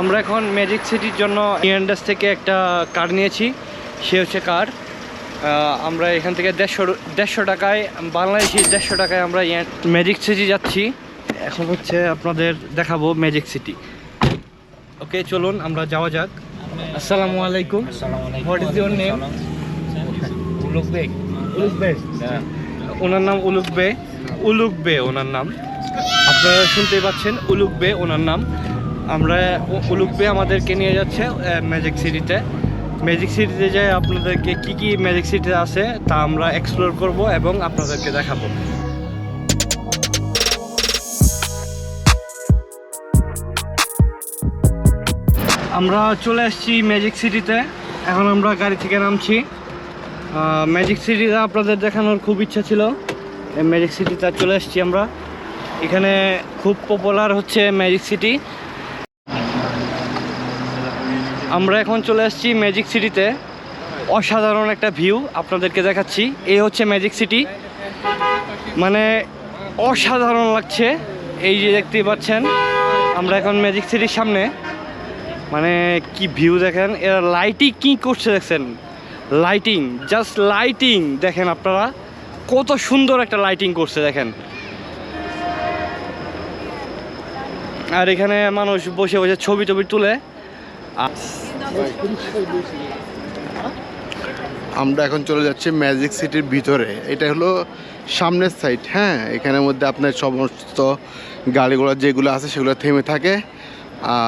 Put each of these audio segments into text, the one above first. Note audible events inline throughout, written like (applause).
আমরা এখন ম্যাজিক সিটির জন্য ইন্ডাস থেকে একটা কার নিয়েছি। সে হচ্ছে কার আমরা এখান থেকে দেড়শো দেড়শো টাকায় বাংলাদেশি দেড়শো টাকায় আমরা ম্যাজিক সিটি যাচ্ছি। এখন হচ্ছে আপনাদের দেখাবো ম্যাজিক সিটি ওকে চলুন আমরা যাওয়া যাক। আসসালামু আলাইকুম। What is your name Ulugbek Ulugbek ওনার নাম উলুক বে উলুক বে ওনার নাম। আপনারা শুনতেই পাচ্ছেন উলুক বে ওনার নাম। আমরা উ- উলুক বে আমাদেরকে নিয়ে যাচ্ছে ম্যাজিক সিটিতে ম্যাজিক সিটিতে যাই আপনাদেরকে কি কি ম্যাজিক সিটিতে আছে, তা আমরা এক্সপ্লোর করব এবং আপনাদেরকে দেখাবো। আমরা চলে আসছি ম্যাজিক সিটিতে এখন আমরা গাড়ি থেকে নামছি। ম্যাজিক সিটিতে আপনাদের দেখানোর খুব ইচ্ছা ছিল। ম্যাজিক সিটিতে চলে আসছি আমরা। এখানে খুব পপুলার হচ্ছে ম্যাজিক সিটি আমরা এখন চলে আসছি ম্যাজিক সিটিতে অসাধারণ একটা ভিউ আপনাদেরকে দেখাচ্ছি। এই হচ্ছে ম্যাজিক সিটি মানে অসাধারণ লাগছে। এই যে দেখতেই পাচ্ছেন, আমরা এখন ম্যাজিক সিটির সামনে। মানে কি ভিউ দেখেন, এরা লাইটিং কি করছে দেখছেন? লাইটিং জাস্ট লাইটিং দেখেন আপনারা, কত সুন্দর একটা লাইটিং করছে দেখেন। আর এখানে মানুষ বসে বসে ছবি টবি তুলে। আমরা এখন চলে যাচ্ছি ম্যাজিক সিটির ভিতরে। এটা হলো সামনের সাইড হ্যাঁ? এখানের মধ্যে আপনার সমস্ত গাড়িগুলো যেগুলো আছে সেগুলো থেমে থাকে।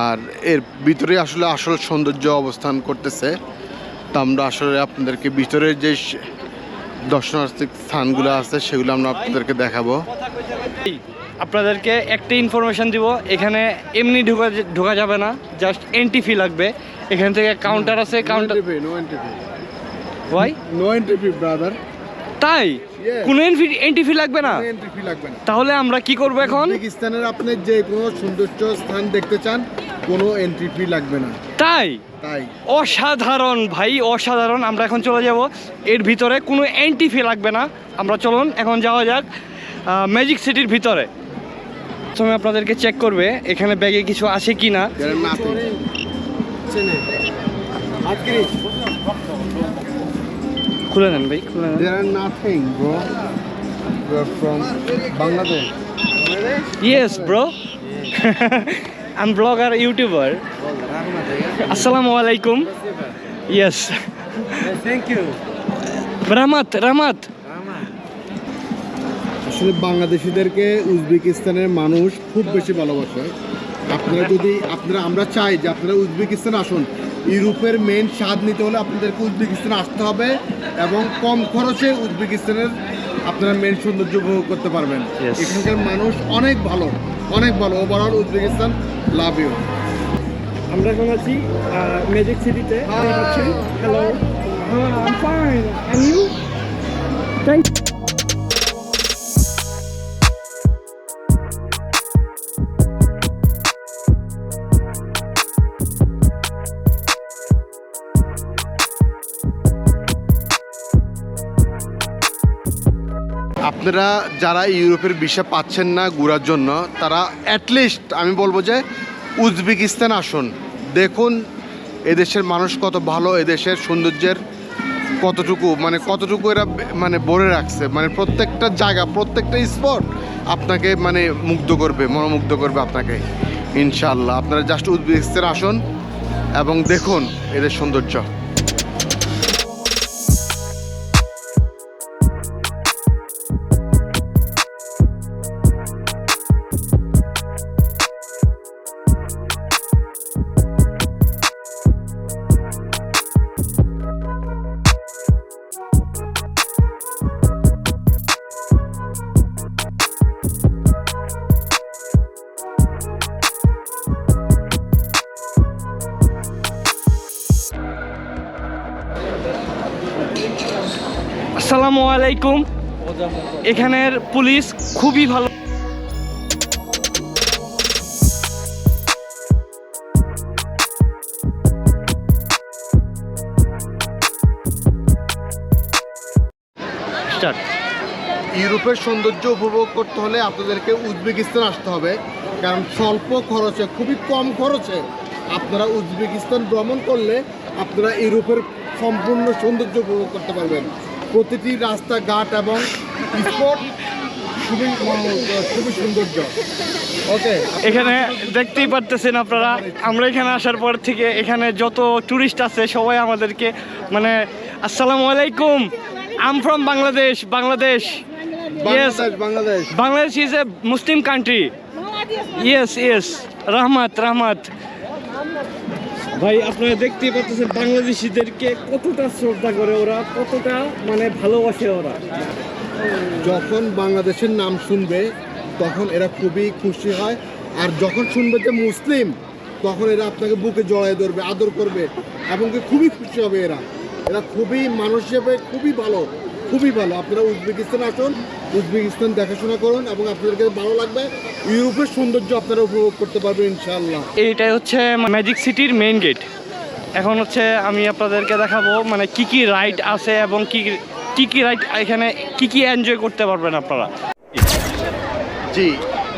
আর এর ভিতরে আসলে আসল সৌন্দর্য অবস্থান করতেছে। তো আমরা আসলে আপনাদেরকে ভিতরের যে দর্শনার্থী স্থানগুলো আছে সেগুলো আমরা আপনাদেরকে দেখাবো। আপনাদেরকে একটা ইনফরমেশন দিব এখানে এমনি ঢোকা ঢোকা যাবে না জাস্ট এন্ট্রি ফি লাগবে। এখান থেকে কাউন্টার আছে counter why no entry fee brother তাই. কোনো এন্ট্রি ফি লাগবে না? এন্ট্রি ফি লাগবে না। তাহলে আমরা কি করব এখন? উজবেকিস্তানের আপনি যে কোনো সৌন্দর্য স্থান দেখতে চান কোনো এন্ট্রি ফি লাগবে না। তাই? তাই। অসাধারণ ভাই অসাধারণ। আমরা এখন চলে যাব। এর ভিতরে কোনো এন্ট্রি ফি লাগবে না। আমরা চলুন এখন যাওয়া যাক ম্যাজিক সিটির ভিতরে। প্রথমে আপনাদেরকে চেক করবে এখানে ব্যাগে কিছু আছে কি না. খুলে নেন ভাই খুলে নেন from Bangladesh. (laughs) Thank you. Ramat Ramat আসলে বাংলাদেশিদেরকে উজবেকিস্তানের মানুষ খুব বেশি ভালোবাসে। আপনারা যদি আপনারা আমরা চাই যে আপনারা উজবেকিস্তান আসুন। ইউরোপের মেন স্বাদ নিতে হলে আপনাদেরকে উজবেকিস্তানে আসতে হবে এবং কম খরচে উজবেকিস্তানের আপনারা মেন সৌন্দর্য উপভোগ করতে পারবেন। এখানকার মানুষ অনেক ভালো অনেক ভালো। ওভারঅল উজবেকিস্তান লাভ ইউ আমরা এখন আছি ম্যাজিক সিটিতে hello I fine and you আপনারা যারা ইউরোপের ভিসা পাচ্ছেন না ঘোরার জন্য, তারা অ্যাটলিস্ট আমি বলব যে উজবেকিস্তান আসুন। দেখুন এদেশের মানুষ কত ভালো, এদেশের সৌন্দর্যের কতটুকু মানে কতটুকু এরা মানে ভরে রাখছে। মানে প্রত্যেকটা জায়গা, প্রত্যেকটা স্পট আপনাকে মানে মুগ্ধ করবে, মনোমুগ্ধ করবে আপনাকে ইনশাল্লাহ আপনারা জাস্ট উজবেকিস্তান আসুন এবং দেখুন এদের সৌন্দর্য। আসসালামু আলাইকুম। এখানের পুলিশ খুবই ভালো। ইউরোপের সৌন্দর্য উপভোগ করতে হলে আপনাদেরকে উজবেকিস্তান আসতে হবে। কারণ স্বল্প খরচে খুবই কম খরচে আপনারা উজবেকিস্তান ভ্রমণ করলে আপনারা ইউরোপের সম্পূর্ণ সৌন্দর্য উপভোগ করতে পারবেন। প্রতিটি রাস্তাঘাট এবং স্পট খুবই খুবই সৌন্দর্য। ওকে এখানে দেখতেই পারতেছেন আপনারা। আমরা এখানে আসার পর থেকে এখানে যত টুরিস্ট আছে সবাই আমাদেরকে মানে আসসালামু আলাইকুম I'm from Bangladesh Bangladesh yes Bangladesh Bangladesh. Bangladesh is a Muslim country yes yes Rahmat Rahmat. ভাই, আপনারা দেখতেই পাচ্ছেন বাংলাদেশিদেরকে কতটা শ্রদ্ধা করে ওরা, কতটা মানে ভালোবাসে ওরা। যখন বাংলাদেশের নাম শুনবে, তখন এরা খুবই খুশি হয়। আর যখন শুনবে যে মুসলিম, তখন এরা আপনাকে বুকে জড়ায় ধরবে, আদর করবে, এবং খুবই খুশি হবে এরা। এরা খুবই মানুষ হিসেবে খুবই ভালো। খুবই ভালো। আপনারা উজবেকিস্তান আসুন উজবেকিস্তান দেখাশোনা করুন এবং আপনাদেরকে ভালো লাগবে। ইউরোপের সৌন্দর্য আপনারা উপভোগ করতে পারবেন ইনশাল্লাহ এইটাই হচ্ছে ম্যাজিক সিটির মেইন গেট এখন হচ্ছে আমি আপনাদেরকে দেখাবো মানে কি কি রাইড আছে এবং কি কি কি রাইড এখানে কি কি এনজয় করতে পারবেন আপনারা। জি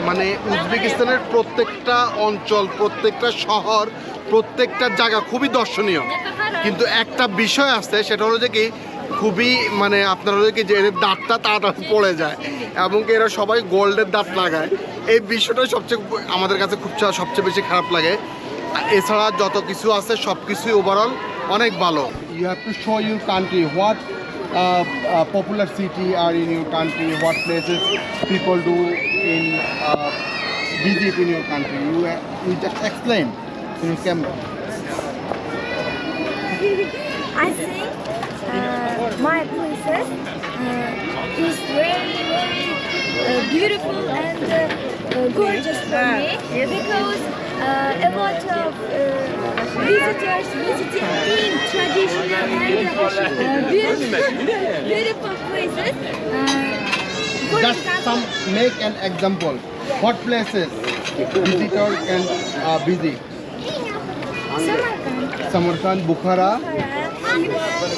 মানে উজবেকিস্তানের প্রত্যেকটা অঞ্চল প্রত্যেকটা শহর প্রত্যেকটা জায়গা খুবই দর্শনীয়। কিন্তু একটা বিষয় আছে সেটা হলো যে কি খুবই মানে আপনার হলো কি যে এদের দাঁতটা তাড়াতাড়ি পড়ে যায় এবং এরা সবাই গোল্ডের দাঁত লাগায় এই বিষয়টা সবচেয়ে আমাদের কাছে খুব চা- সবচেয়ে বেশি খারাপ লাগে এছাড়া যত কিছু আছে সব কিছুই ওভারঅল অনেক ভালো you have to show your country what popular city are in your country what places do in uh, visit in your country. ইউ uh, you just explain to. (laughs) I think my places uh, is very, very uh, beautiful and uh, uh, gorgeous for me because uh, a lot of uh, visitors visiting in traditional and uh, (laughs) beautiful, (laughs) beautiful places. Uh, Just example, some make an example. What places visitor can uh, visit? Samarkand, Samarkand, Bukhara. Bukhara, and uh, uh,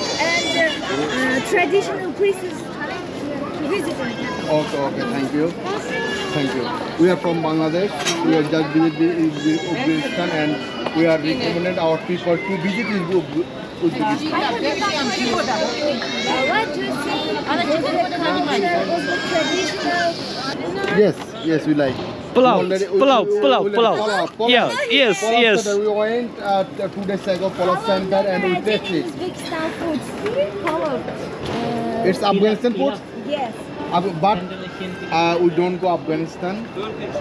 traditional places visiting. Okay, okay. Thank you. Thank you. We are from Bangladesh. We are just visit Uzbekistan and we are recommended our people to visit Uzbe- Uzbekistan. What do you think of the culture of the traditional? Yes, yes, we like. Pulao, Already- we- pulao, we- we- pulao, we- pulao. pulao. Yeah, yes, yes. We went uh, two days ago, Pulao Center, and we tasted. Uzbekistan food. Hello. Uh, It's Afghanistan food, yes. But uh, we don't go Afghanistan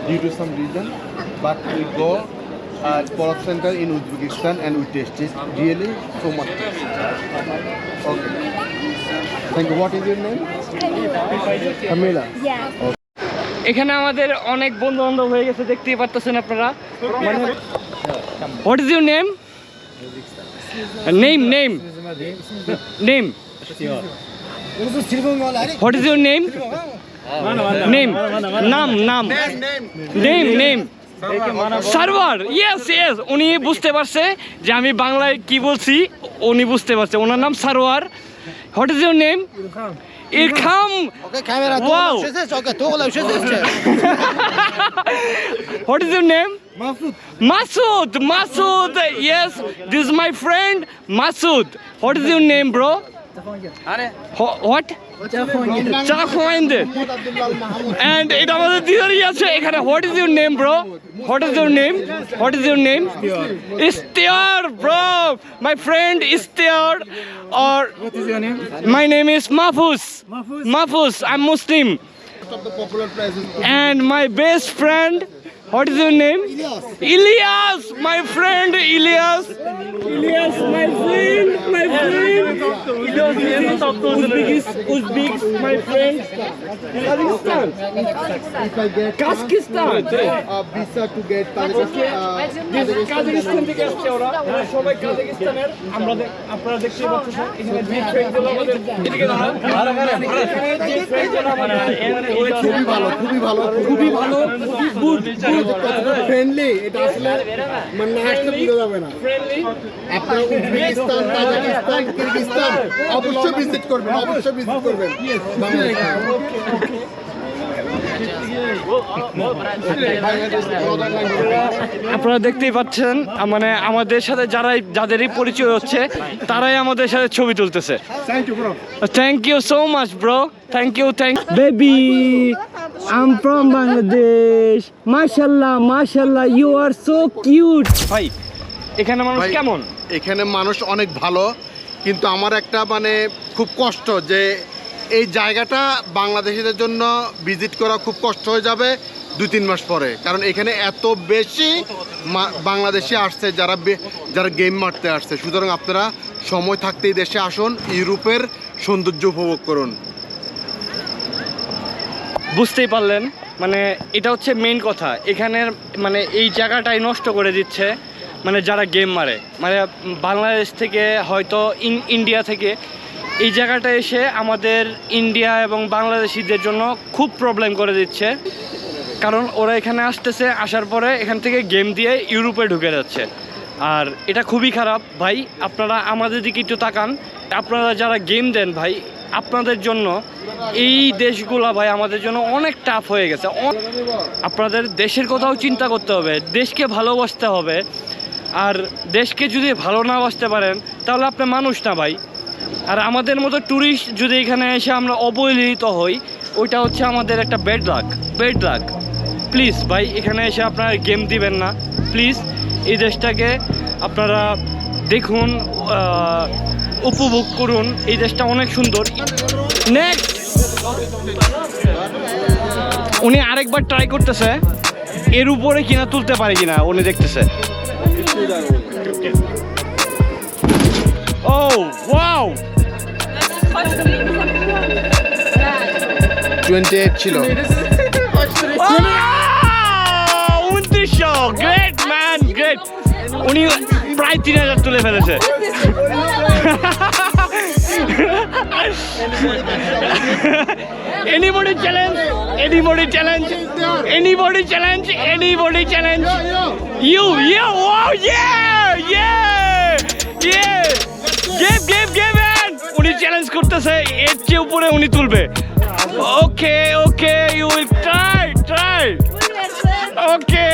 due to some reason. But we go uh, Pulao Center in Uzbekistan and we taste it. Really, so much. Okay. Thank you. What is your name? Camila. Yeah. এখানে আমাদের অনেক বন্ধু বান্ধব হয়ে গেছে, দেখতেই পারতেছেন আপনারা। What is your name name name name what is your name name নাম নাম name name server yes yes উনি বুঝতে পারছে যে আমি বাংলায় কি বলছি, উনি বুঝতে পারছে। ওনার নাম Sarwar what is your name ইরখাম Okay, camera. Wow. What is your name? Masood. Masood. Masood. Yes, this is my friend Masood. What is your name, bro? Ho- এটা আমাদের দিদারই আছে। এখানে what is your name bro what is your name what is your name ইস্তিয়ার bro my friend ইস্তিয়ার or my name is Mahfuz Mahfuz I'm Muslim. Most of the popular places. What is your name Ilyas my friend Ilyas Ilyas my friend my friend Ilyas Uzbekis Uzbeks my friend Kazakhstan If I get Kazakhstan uh, visa to get Kazakhstan. Tajikistan, uh, Kazakhstan থেকে আসছে ওরা ওরা সবাই কাজাকিস্তানের আমরা দে- আপনারা দেখতে পাচ্ছেন এখানে যে ফ্রেন্ডগুলো আমাদের এদিকে দাঁড়ান। খুবই ভালো খুবই ভালো খুবই ভালো গুড ফ্রেন্ডলি এটা আসলে মানে না আসলে বোঝা যাবে না ফ্রেন্ডলি আপনারা উজবেকিস্তান তাজিকিস্তান কিরগিস্তান অবশ্যই ভিজিট করবেন অবশ্যই ভিজিট করবেন বাংলাদেশে। আপনারা দেখতেই পাচ্ছেন মানে আমাদের সাথে যারাই যাদেরই পরিচয় হচ্ছে তারাই আমাদের সাথে ছবি তুলতেছে। Thank you so much bro thank you thank baby I'm from Bangladesh মাশাল্লাহ মাশাল্লাহ ইউ আর সো কিউট ভাই এখানে মানুষ কেমন? এখানে মানুষ অনেক ভালো কিন্তু আমার একটা মানে খুব কষ্ট যে এই জায়গাটা বাংলাদেশিদের জন্য ভিজিট করা খুব কষ্ট হয়ে যাবে দু তিন মাস পরে। কারণ এখানে এত বেশি বাংলাদেশি আসছে যারা যারা গেম মারতে আসছে। সুতরাং আপনারা সময় থাকতেই দেশে আসুন, ইউরোপের সৌন্দর্য উপভোগ করুন। বুঝতেই পারলেন। মানে এটা হচ্ছে মেইন কথা। এখানের মানে এই জায়গাটাই নষ্ট করে দিচ্ছে মানে যারা গেম মারে। মানে বাংলাদেশ থেকে হয়তো ইন, ইন্ডিয়া থেকে এই জায়গাটা এসে আমাদের ইন্ডিয়া এবং বাংলাদেশিদের জন্য খুব প্রবলেম করে দিচ্ছে। কারণ ওরা এখানে আসতেছে, আসার পরে এখান থেকে গেম দিয়ে ইউরোপে ঢুকে যাচ্ছে। আর এটা খুবই খারাপ। ভাই, আপনারা আমাদের দিকে একটু তাকান। আপনারা যারা গেম দেন ভাই, আপনাদের জন্য এই দেশগুলা ভাই আমাদের জন্য অনেক টাফ হয়ে গেছে। আপনাদের দেশের কথাও চিন্তা করতে হবে। দেশকে ভালোবাসতে হবে। আর দেশকে যদি ভালো না বাসতে পারেন, তাহলে আপনি মানুষ না ভাই। আর আমাদের মতো ট্যুরিস্ট যদি এখানে এসে আমরা অবহেলিত হই, ওইটা হচ্ছে আমাদের একটা bad luck bad luck please ভাই, এখানে এসে আপনারা গেম দিবেন না। প্লিজ এই দেশটাকে আপনারা দেখুন উপভোগ করুন। এই দেশটা অনেক সুন্দর। নেক্সট উনি আরেকবার ট্রাই করতেছে। এর উপরে কিনা তুলতে পারে কিনা, উনি দেখতেছে। ও ওয়াও টোয়েন্টি এইট ছিল উনত্রিশশো গ্রেট ম্যান গ্রেট উনি প্রায় তিন হাজার তুলে ফেলেছে anybody challenge anybody challenge anybody challenge anybody challenge you yeah wow yeah yeah yeah game game man উনি চ্যালেঞ্জ করতেছে, এর চেয়ে উপরে উনি তুলবে। Okay okay you will try try okay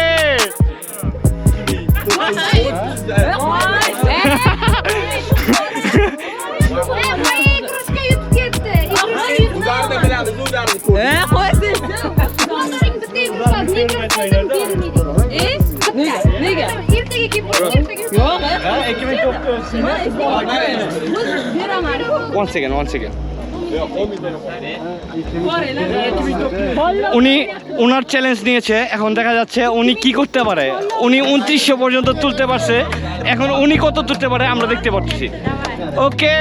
one second one second উনি ওনার চ্যালেঞ্জ নিয়েছে, এখন দেখা যাচ্ছে উনি কি করতে পারে। উনি উনত্রিশশো পর্যন্ত তুলতে পারছে। এখন উনি কত তুলতে পারে আমরা দেখতে পাচ্ছি ওকে।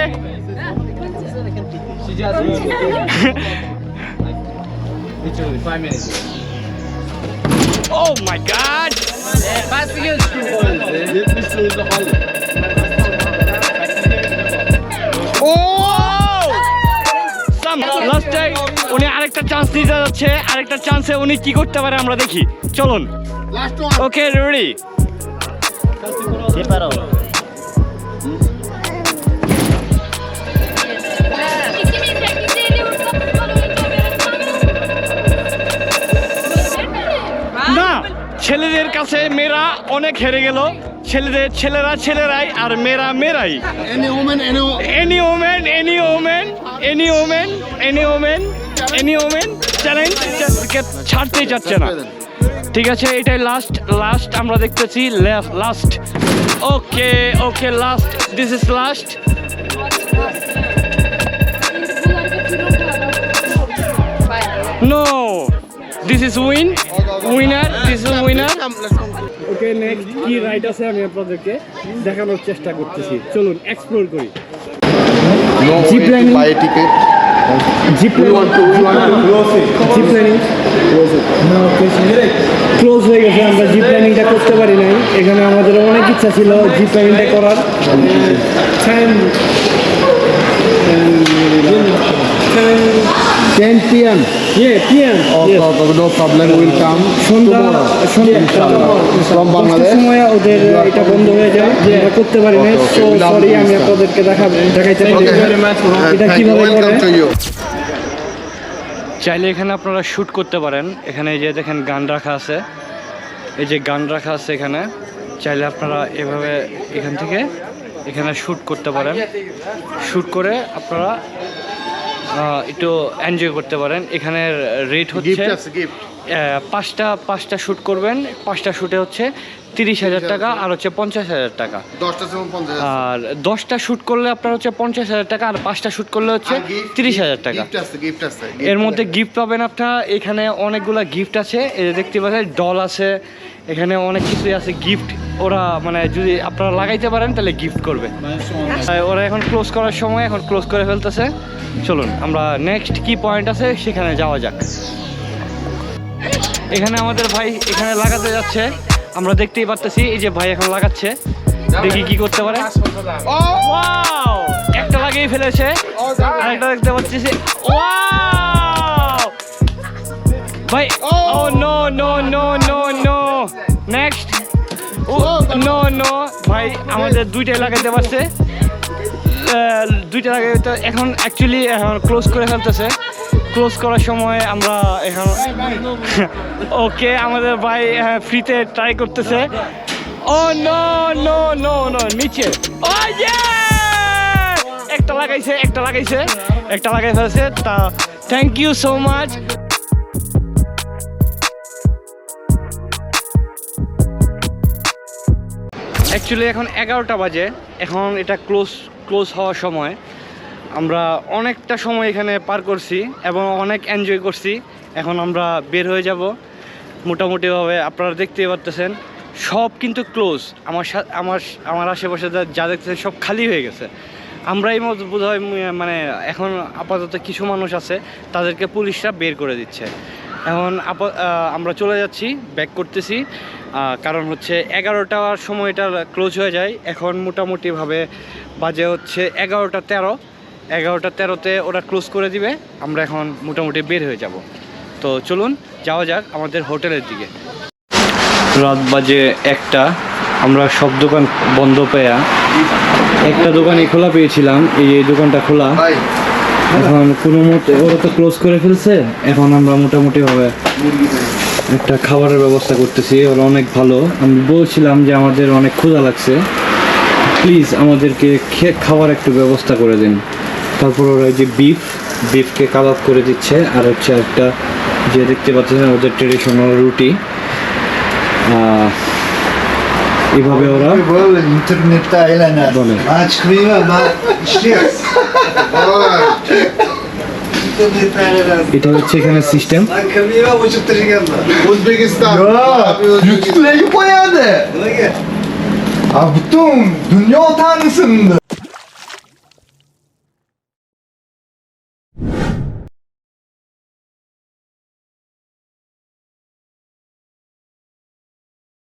Oh my god oh last time উনি আরেকটা চান্স নিতে যাচ্ছে আরেকটা চান্সে উনি কি করতে পারে আমরা দেখি। চলুন। ওকে রেডি না ছেলেদের কাছে মেয়েরা অনেক হেরে গেল। ছেলেদের ছেলেরা ছেলেরাই আর মেয়েরা মেয়েরাই। Any women any any any any any any any woman, any woman challenge ছাড়তেই চাচ্ছে না। ঠিক আছে এটাই লাস্ট লাস্ট আমরা দেখতেছি last okay okay last this is last no this is win winner this is winner okay next কি right আছে আমি আপনাদেরকে দেখানোর চেষ্টা করতেছি। চলুন এক্সপ্লোর করি. Zip want to close it. Zip lining close হয়ে গেছে আমরা জিপ লাইনিংটা করতে পারি নাই। এখানে আমাদের অনেক ইচ্ছা ছিল জিপ লাইনিংটা করার। Ten p.m. Oh, oh, no problem. We'll come tomorrow. From Bangladesh. সময় ওদের এটা বন্ধ হয়ে যায় আমরা করতে পারি না Okay, okay. সো সরি আমি. আপনাদেরকে দেখাবো দেখাইতে পারি Okay. এটা. কীভাবে করে. চাইলে এখানে আপনারা শ্যুট করতে পারেন এখানে এই যে দেখেন গান রাখা আছে এই যে গান রাখা আছে এখানে চাইলে আপনারা এভাবে এখান থেকে এখানে শ্যুট করতে পারেন শ্যুট করে আপনারা একটু এনজয় করতে পারেন। এখানের রেট হচ্ছে পাঁচটা পাঁচটা শ্যুট করবেন। পাঁচটা শ্যুটে হচ্ছে তিরিশ হাজার টাকা আর হচ্ছে পঞ্চাশ হাজার টাকা। আর দশটা শ্যুট করলে আপনার হচ্ছে পঞ্চাশ হাজার টাকা আর পাঁচটা শ্যুট করলে হচ্ছে তিরিশ হাজার টাকা। এর মধ্যে গিফট পাবেন আপনার। এখানে অনেকগুলা গিফট আছে। দেখতে পাচ্ছেন ডল আছে। এখানে অনেক কিছুই আছে গিফট ওরা মানে যদি আপনারা লাগাইতে পারেন তাহলে গিফট করবে। ওরা এখন ক্লোজ করার সময় এখন ক্লোজ করে ফেলতেছে। চলুন আমরা নেক্সট কি পয়েন্ট আছে সেখানে যাওয়া যাক। এখানে আমাদের ভাই এখানে লাগাতে যাচ্ছে। আমরা দেখতেই পারতেছি এই যে ভাই এখন লাগাচ্ছে। দেখি কি করতে পারে। একটা লাগিয়ে ফেলেছে। আরেকটা দেখতে পাচ্ছি ভাই ও no no no no no no no ভাই, আমাদের দুইটা লাগাইতে পারছে দুইটা লাগাইতে এখন অ্যাকচুয়ালি এখন ক্লোজ করে ফেলতেছে। ক্লোজ করার সময় আমরা এখন ওকে আমাদের ভাই ফ্রিতে ট্রাই করতেছে। Oh no no no no নিচে। ও একটা লাগাইছে একটা লাগাইছে। একটা লাগাই ফেলছে, তা thank you so much actually এখন এগারোটা বাজে। এখন এটা ক্লোজ ক্লোজ হওয়ার সময়। আমরা অনেকটা সময় এখানে পার করছি এবং অনেক এনজয় করছি। এখন আমরা বের হয়ে যাব। মোটামুটিভাবে আপনারা দেখতেই পারতেছেন, সব কিন্তু ক্লোজ আমার আমার আমার আশেপাশে যা- দেখতেছেন সব খালি হয়ে গেছে। আমরাই মতো বোধ হয় মানে এখন আপাতত কিছু মানুষ আছে, তাদেরকে পুলিশরা বের করে দিচ্ছে। এখন আমরা চলে যাচ্ছি, ব্যাক করতেছি। কারণ হচ্ছে এগারোটার সময় এটা ক্লোজ হয়ে যায়। এখন মোটামুটিভাবে বাজে হচ্ছে এগারোটা তেরো। এগারোটা তেরোতে ওরা ক্লোজ করে দিবে। আমরা এখন মোটামুটি বের হয়ে যাব। তো চলুন যাওয়া যাক আমাদের হোটেলের দিকে। রাত বাজে একটা। আমরা সব দোকান বন্ধ পেয়া। একটা দোকানই খোলা পেয়েছিলাম। এই যে এই দোকানটা খোলা। এখন কোনো মতে ওরা তো ক্লোজ করে ফেলছে। এখন আমরা মোটামুটি ভাবে একটা খাবারের ব্যবস্থা করতেছি ওরা অনেক ভালো। আমি বলছিলাম যে আমাদের অনেক ক্ষুধা লাগছে। প্লিজ আমাদেরকে খে- খাবার একটু ব্যবস্থা করে দিন। তারপর ওরা এই যে বিফ বিফকে কাবাব করে দিচ্ছে। আর হচ্ছে একটা যে দেখতে পাচ্ছেন ওদের ট্রেডিশনাল রুটি। এভাবে ওরা Böyle (laughs) এটা হচ্ছে এখানে system Ben kamera uçurtacağım da. Uzbekistan YouTube'da Yaponya de. Buna gel. Abi bütün dünya tanrısındı.